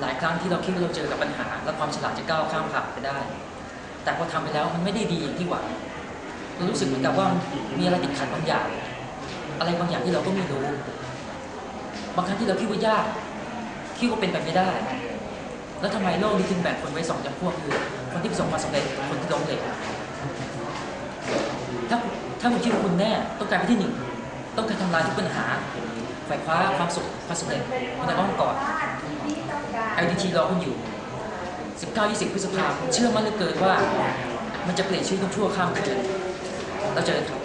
หลายครั้งที่เราคิดว่าเราเจอกับปัญหา และความฉลาดจะก้าวข้ามผ่านไปได้ แต่พอทำไปแล้วมันไม่ได้ดีอย่างที่หวังเรารู้สึกเหมือนกับว่ามีอะไรติดขัดบางอย่าง อะไรบางอย่างที่เราก็ไม่รู้ บางครั้งที่เราคิดว่ายากคิดว่าเป็นไปไม่ได้ แล้วทำไมโลกนี้ถึงแบ่งคนไว้สองจำพวกคือคนที่ประสบความสำเร็จคนที่ล้มเหลวถ้าถ้าคุณคิดว่าคุณแน่ต้องการไปที่หนึ่งต้องการทำลายทุกปัญหาฝ่ายคว้าความสุขความสำเร็จคุณจะต้องก่อน LDT รอคุณอยู่ 19-20 พฤษภาคมเชื่อมั่นเหลือเกินว่า มันจะเปลี่ยนชีวิตคุณชั่วข้ามคืนเราเจอกันครับ